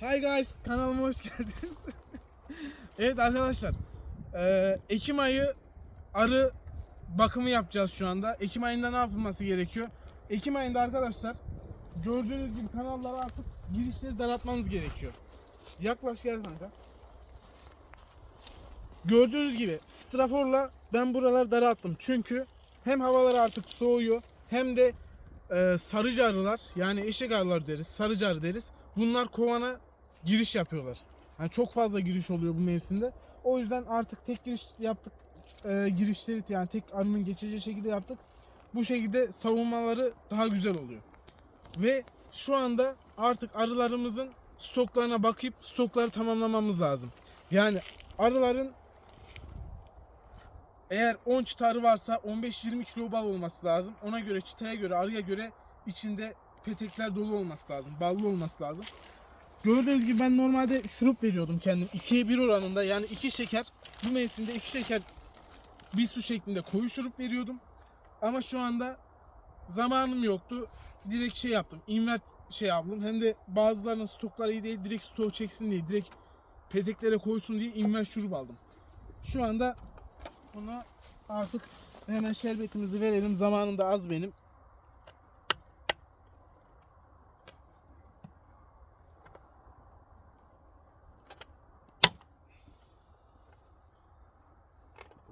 Hi guys, kanalıma hoş geldiniz. evet arkadaşlar, eee, Ekim ayı arı bakımı yapacağız şu anda. Ekim ayında ne yapılması gerekiyor? Ekim ayında arkadaşlar gördüğünüz gibi kanallara artık girişleri daraltmanız gerekiyor. Yaklaş gel kanka. Gördüğünüz gibi straforla ben buraları daralttım. Çünkü hem havalar artık soğuyor hem de e, sarıcı arılar yani eşek arılar deriz, sarıcı arı deriz. Bunlar kovana giriş yapıyorlar. Yani çok fazla giriş oluyor bu mevsimde. O yüzden artık tek giriş yaptık. E, girişleri yani tek arının geçeceği şekilde yaptık. Bu şekilde savunmaları daha güzel oluyor. Ve şu anda artık arılarımızın stoklarına bakıp stokları tamamlamamız lazım. Yani arıların eğer 10 çıta arı varsa 15-20 kilo bal olması lazım. Ona göre çıtaya göre arıya göre içinde petekler dolu olması lazım. Ballı olması lazım. Gördüğünüz gibi ben normalde şurup veriyordum kendim. 2'ye 1 oranında yani 2 şeker. Bu mevsimde 2 şeker bir su şeklinde koyu şurup veriyordum. Ama şu anda zamanım yoktu. Direkt şey yaptım. Invert şey aldım. Hem de bazılarının stokları iyi değil. Direkt stok çeksin diye. Direkt peteklere koysun diye invert şurup aldım. Şu anda bunu artık hemen şerbetimizi verelim. Zamanım da az benim.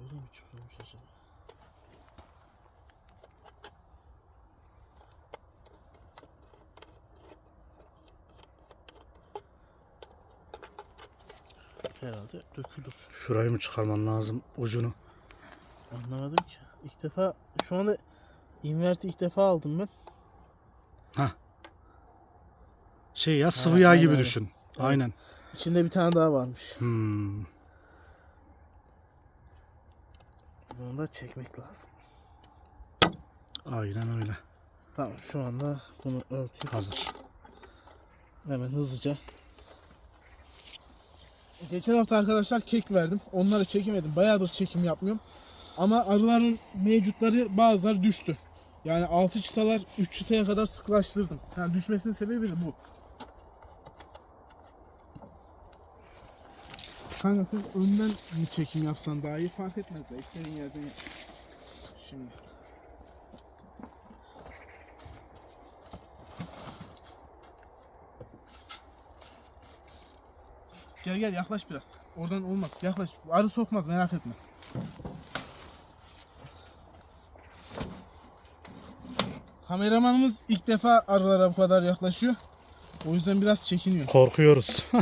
Öyle mi çıkıyormuş acaba? Herhalde dökülür. Şurayı mı çıkarman lazım ucunu? Anlamadım ki. İlk defa şu anda inverti ilk defa aldım ben. Şey ya sıvı Ha, yağ gibi öyle. düşün. Aynen. İçinde bir tane daha varmış. Hmm. Bunu da çekmek lazım. Aynen öyle. Tamam şu anda bunu örtüyorum. Hazır. Hemen hızlıca. Geçen hafta arkadaşlar kek verdim. Onları çekemedim. Bayağıdır çekim yapmıyorum. Ama arıların mevcutları bazıları düştü. Yani 6 çıtalar 3 çıtaya kadar sıklaştırdım. Yani düşmesinin sebebi de bu. Kanka sen önden mi çekim yapsan daha iyi fark etmez ya. İstediğin yerden yap. Şimdi. Gel gel yaklaş biraz. Oradan olmaz. Yaklaş. Arı sokmaz merak etme. Kameramanımız ilk defa arılara bu kadar yaklaşıyor. O yüzden biraz çekiniyor. Korkuyoruz.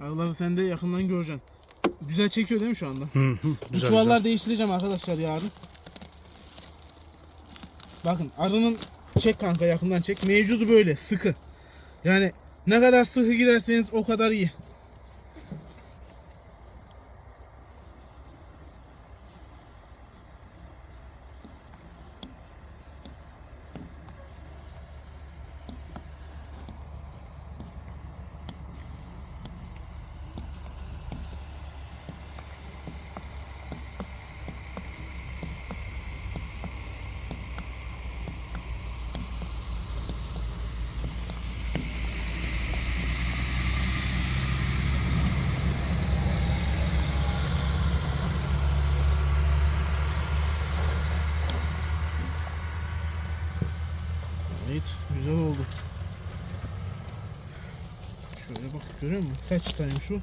Arıları sen de yakından göreceksin. Güzel çekiyor değil mi şu anda? Hı hı. Bu güzel, çuvallar güzel. değiştireceğim arkadaşlar yarın. Bakın arının çek kanka yakından çek. Mevcudu böyle sıkı. Yani ne kadar sıkı girerseniz o kadar iyi. Evet güzel oldu. Şöyle bak görüyor musun? Kaç çıtaymış o?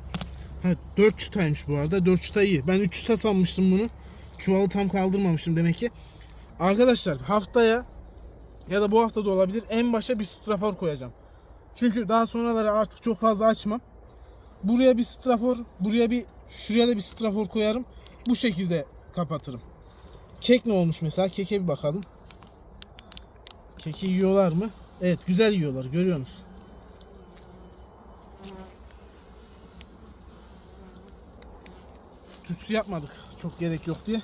Ha 4 çıtaymış bu arada. 4 çıta iyi. Ben 3 çıta sanmıştım bunu. Çuvalı tam kaldırmamışım demek ki. Arkadaşlar haftaya ya da bu hafta da olabilir en başa bir strafor koyacağım. Çünkü daha sonraları artık çok fazla açmam. Buraya bir strafor, buraya bir şuraya da bir strafor koyarım. Bu şekilde kapatırım. Kek ne olmuş mesela? Keke bir bakalım. Keki yiyorlar mı? Evet güzel yiyorlar görüyor musun? Tütsü yapmadık çok gerek yok diye.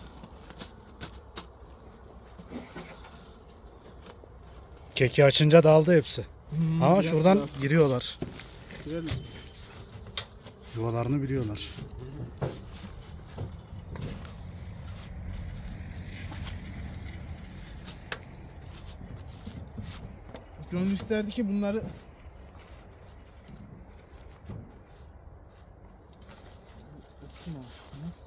Keki açınca daldı hepsi. Hmm, Ama şuradan biraz. giriyorlar. Girelim. Yuvalarını biliyorlar. Gönül isterdi ki bunları bunu?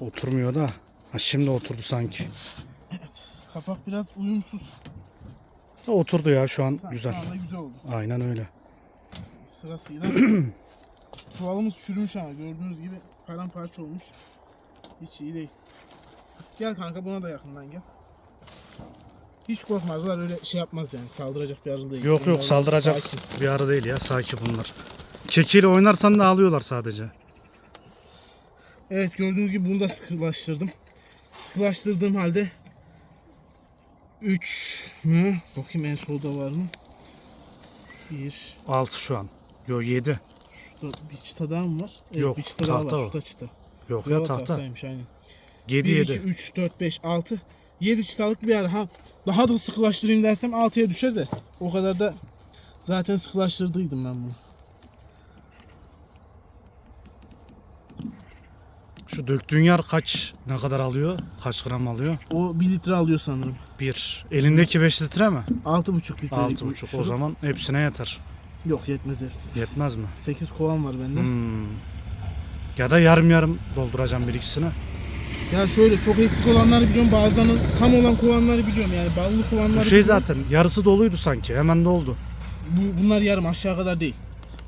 Oturmuyor da. Ha, şimdi oturdu sanki. Evet. Kapak biraz uyumsuz. Ha, Oturdu ya şu an Ha, güzel. Şu anda güzel oldu. Aynen öyle. Sırasıyla. Çuvalımız çürümüş ama gördüğünüz gibi paramparça olmuş. Hiç iyi değil. Gel kanka buna da yakından gel. Hiç korkmazlar öyle şey yapmaz yani saldıracak bir arı değil. Yok Bunlar yok saldıracak sakin. bir ara değil ya. Sakin bunlar. Kekiyle oynarsan da ağlıyorlar sadece. Evet gördüğünüz gibi bunu da sıkılaştırdım. Sıkılaştırdığım halde 3 mü? Bakayım en solda var mı? 1 6 şu an. Yok 7. Şurada bir çıta daha mı var? Evet, Yok, bir çıta daha var. tahta o. Şurada çıta. Yok Yo, ya tahta. tahtaymış aynen. 7 1, 2, 7. 3, 4, 5, 6. 7 çıtalık bir ara. Ha, daha da sıkılaştırayım dersem 6'ya düşer de. O kadar da zaten sıkılaştırdıydım ben bunu. Şu döktüğün yer kaç ne kadar alıyor? Kaç gram alıyor? O 1 litre alıyor sanırım. 1. Elindeki 5 litre mi? 6,5 litrelik. 6,5 o zaman hepsine yeter. Yok yetmez hepsi. Yetmez mi? 8 kovan var bende. Hmm. Ya da yarım yarım dolduracağım bir ikisini. Ya şöyle çok eksik olanları biliyorum. Bazılarının tam olan kovanları biliyorum. Yani ballı kovanları Bu şey biliyorum. zaten yarısı doluydu sanki. Hemen doldu. Bu, bunlar yarım aşağı kadar değil.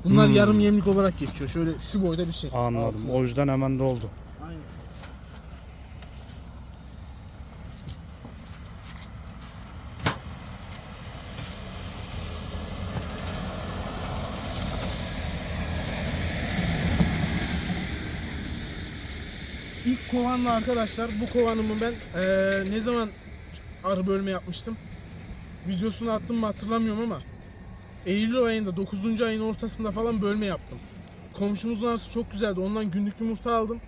Bunlar Hmm. yarım yemlik olarak geçiyor. Şöyle şu boyda bir şey. Anladım. Altında. O yüzden hemen doldu. Aynen. İlk kovanla arkadaşlar bu kovanımı ben eee, ne zaman arı bölme yapmıştım. Videosunu attım mı hatırlamıyorum ama Eylül ayında 9. ayın ortasında falan bölme yaptım. Komşumuzun arası çok güzeldi. Ondan günlük yumurta aldım.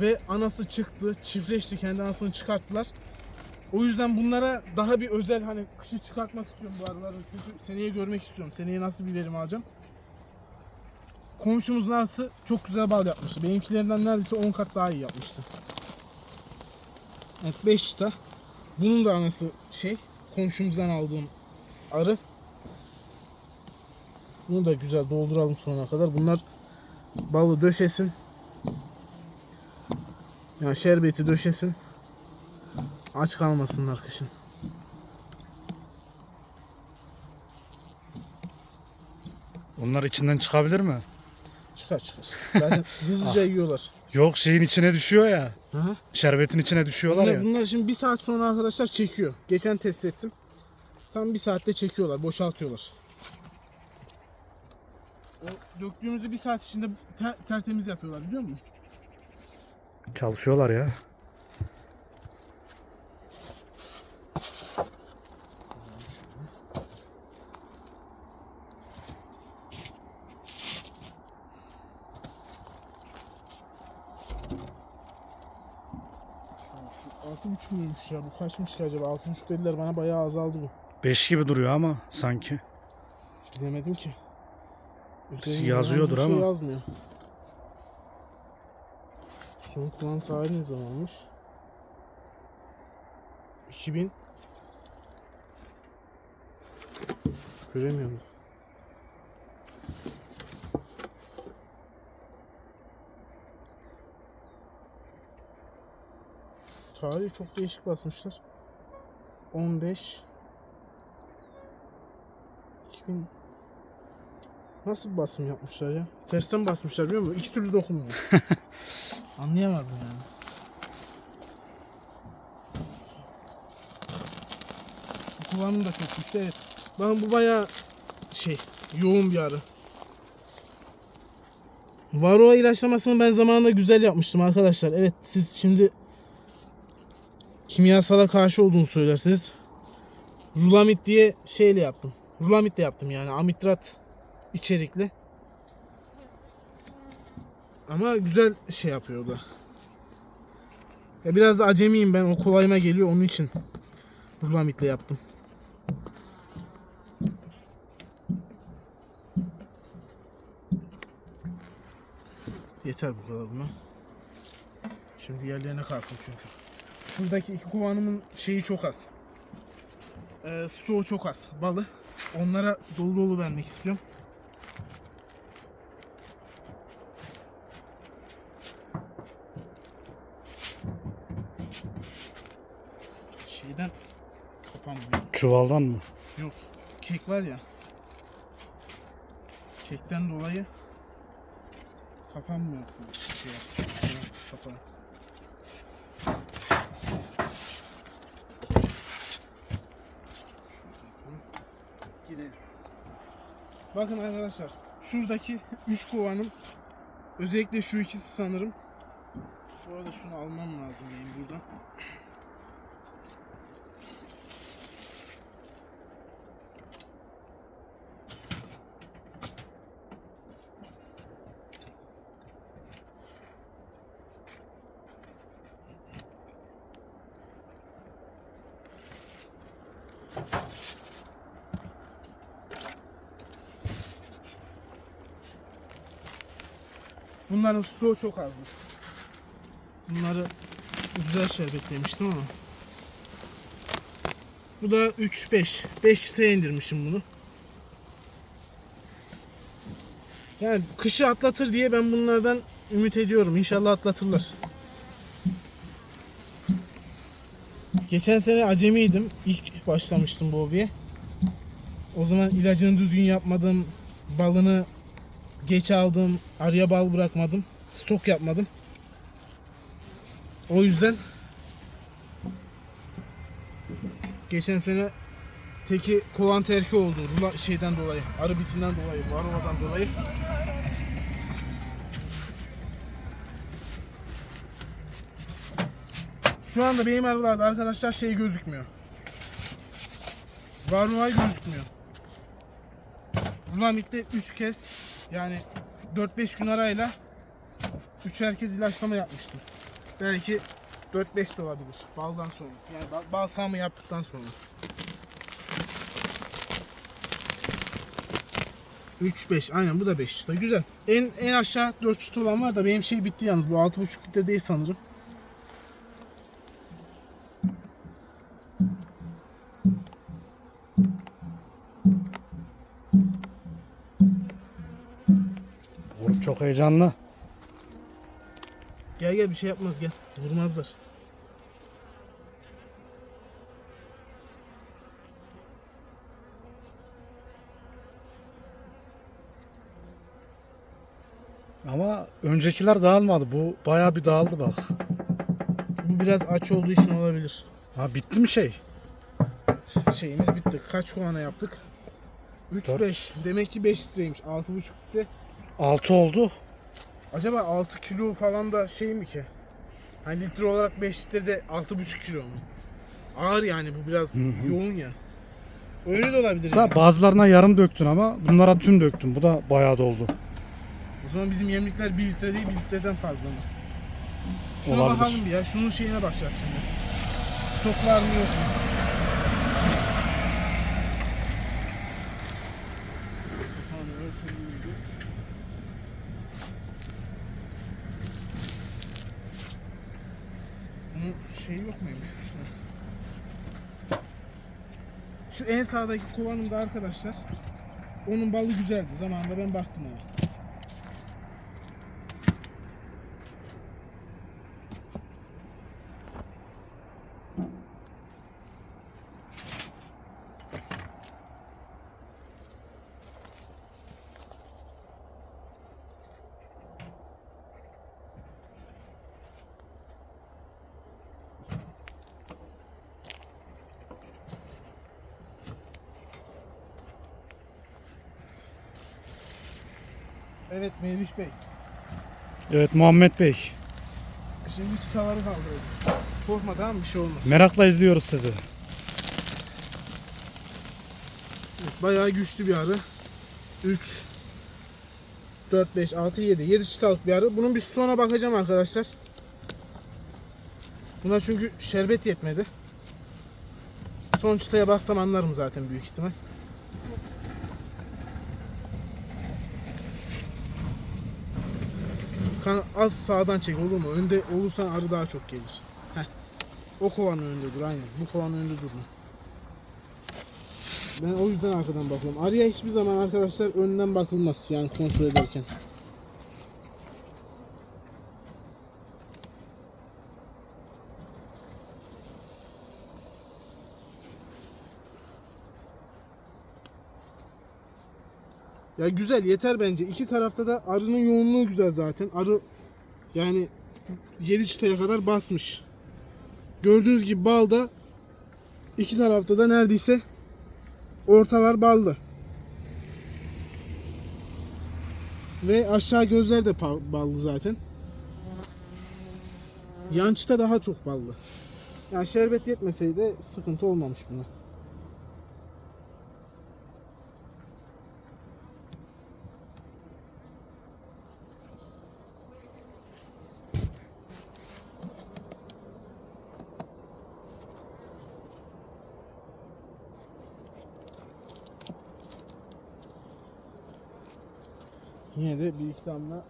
Ve anası çıktı, çiftleşti, kendi anasını çıkarttılar. O yüzden bunlara daha bir özel hani kışı çıkartmak istiyorum bu arıları. Çünkü seneye görmek istiyorum. Seneye nasıl bir verim alacağım. Komşumuzun arası çok güzel bal yapmıştı. Benimkilerinden neredeyse 10 kat daha iyi yapmıştı. Evet 5 çıta. Bunun da anası şey, komşumuzdan aldığım arı. Bunu da güzel dolduralım sonuna kadar. Bunlar balı döşesin. Yani şerbeti döşesin. Aç kalmasınlar kışın. Onlar içinden çıkabilir mi? Çıkar çıkar. Zaten hızlıca yiyorlar. Yok şeyin içine düşüyor ya. Aha. Şerbetin içine düşüyorlar Bunlar, ya. bunlar şimdi bir saat sonra arkadaşlar çekiyor. Geçen test ettim. Tam bir saatte çekiyorlar, boşaltıyorlar. O döktüğümüzü bir saat içinde ter- tertemiz yapıyorlar biliyor musun? Çalışıyorlar ya. Şu Altı ya? Bu kaçmış ki acaba? Altı buçuk dediler bana bayağı azaldı bu. 5 gibi duruyor ama sanki. Bilemedim ki. Üzerinde Yazıyordur şey ama. yazmıyor. Son kullanım tarihi ne zamanmış? 2000 Göremiyorum. Tarihi çok değişik basmışlar. 15 2000 Nasıl bir basım yapmışlar ya? Tersten basmışlar biliyor musun? İki türlü dokunuyor. Anlayamadım yani. Kullanım da çok güçlü evet. Ben bu bayağı şey yoğun bir arı. Varroa ilaçlamasını ben zamanında güzel yapmıştım arkadaşlar. Evet siz şimdi kimyasala karşı olduğunu söylersiniz. rulamit diye şeyle yaptım. Rulamit de yaptım yani amitrat içerikli. Ama güzel şey yapıyor da. Ya biraz da acemiyim ben o kolayıma geliyor onun için rulamitle yaptım. Yeter bu kadar buna. Şimdi yerlerine kalsın çünkü. Şuradaki iki kovanımın şeyi çok az. Ee, stoğu çok az. Balı. Onlara dolu dolu vermek istiyorum. Şeyden kapanmıyor. Çuvaldan mı? Yok. Kek var ya. Kekten dolayı kapanmıyor. Şey, şey, Bakın arkadaşlar. Şuradaki 3 kovanım özellikle şu ikisi sanırım. Bu arada şunu almam lazım benim buradan. Bunların stoğu çok azdı. Bunları güzel şerbetlemiştim ama. Bu da 3 5. 5 liraya indirmişim bunu. Yani kışı atlatır diye ben bunlardan ümit ediyorum. İnşallah atlatırlar. Geçen sene acemiydim. İlk başlamıştım bu hobiye. O zaman ilacını düzgün yapmadım. Balını geç aldım. Araya bal bırakmadım. Stok yapmadım. O yüzden geçen sene teki kovan terki oldu. Rula şeyden dolayı, arı bitinden dolayı, varovadan dolayı. Şu anda benim arılarda arkadaşlar şey gözükmüyor. Varroa gözükmüyor. Rulamit'te 3 kez yani 4-5 gün arayla 3'er kez ilaçlama yapmıştım. Belki 4-5 de olabilir baldan sonra. Yani bal, yaptıktan sonra. 3-5 aynen bu da 5 işte güzel. En en aşağı 4 çıt olan var da benim şey bitti yalnız bu 6,5 litre değil sanırım. Grup çok heyecanlı. Gel gel bir şey yapmaz gel. Vurmazlar. Ama öncekiler dağılmadı. Bu bayağı bir dağıldı bak. Bu biraz aç olduğu için olabilir. Ha bitti mi şey? Şeyimiz bitti. Kaç puana yaptık? 3 Dört. 5. Demek ki 5 litreymiş. 6,5 litre. 6 oldu. Acaba 6 kilo falan da şey mi ki? Hani litre olarak 5 litre de 6,5 kilo mu? Ağır yani bu biraz Hı hı. yoğun ya. Öyle de olabilir. Da yani. bazılarına yarım döktün ama bunlara tüm döktün. Bu da bayağı doldu. O zaman bizim yemlikler 1 litre değil 1 litreden fazla mı? Şuna Olabilir. bakalım bir ya. Şunun şeyine bakacağız şimdi. Stok var mı yok mu? Kapağını örtelim bir. Bunun şeyi yok muymuş üstüne? Şu en sağdaki kovanımda arkadaşlar onun balı güzeldi. Zamanında ben baktım ona. Evet Meriç Bey. Evet Muhammed Bey. Şimdi çıtaları kaldıralım. Korkma tamam mı? bir şey olmaz. Merakla izliyoruz sizi. Evet, bayağı güçlü bir arı. 3 4 5 6 7 7 çıtalık bir arı. Bunun bir sonra bakacağım arkadaşlar. Buna çünkü şerbet yetmedi. Son çıtaya baksam anlarım zaten büyük ihtimal. Kan az sağdan çek olur mu? Önde olursan arı daha çok gelir. Heh. O kovanın önünde dur aynen. Bu kovanın önünde durma. Ben o yüzden arkadan bakıyorum. Arıya hiçbir zaman arkadaşlar önden bakılmaz yani kontrol ederken. Ya güzel yeter bence. İki tarafta da arının yoğunluğu güzel zaten. Arı yani 7 çıtaya kadar basmış. Gördüğünüz gibi balda iki tarafta da neredeyse ortalar ballı. Ve aşağı gözler de ballı zaten. Yan çıta daha çok ballı. Yani şerbet yetmeseydi sıkıntı olmamış buna. Yine de bir iki damla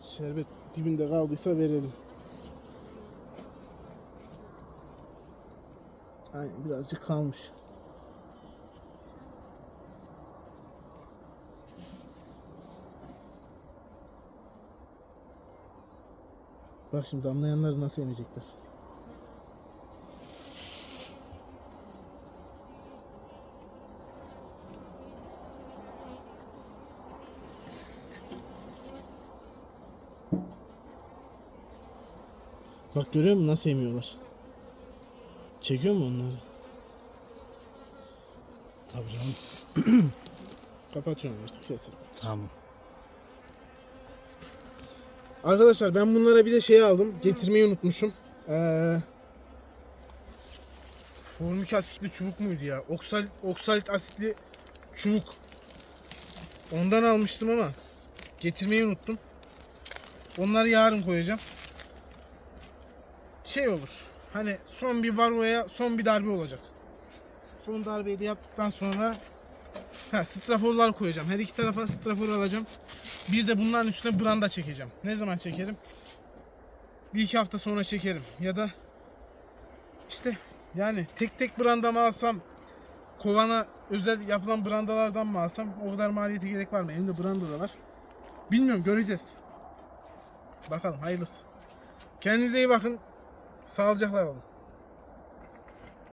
şerbet dibinde kaldıysa verelim. Aynen birazcık kalmış. Bak şimdi damlayanları nasıl emecekler. Bak görüyor musun nasıl emiyorlar? Çekiyor mu onları? Tabii canım. Kapatıyorum artık yeter. Tamam. Arkadaşlar ben bunlara bir de şey aldım. Getirmeyi unutmuşum. Ee, formik asitli çubuk muydu ya? Oksal, oksalit asitli çubuk. Ondan almıştım ama getirmeyi unuttum. Onları yarın koyacağım. Şey olur. Hani son bir varoya son bir darbe olacak. Son darbeyi de yaptıktan sonra ha, straforlar koyacağım. Her iki tarafa strafor alacağım. Bir de bunların üstüne branda çekeceğim. Ne zaman çekerim? Bir iki hafta sonra çekerim. Ya da işte yani tek tek branda mı alsam kovana özel yapılan brandalardan mı alsam o kadar maliyete gerek var mı? Elimde branda da var. Bilmiyorum göreceğiz. Bakalım hayırlısı. Kendinize iyi bakın. Sağlıcakla kalın.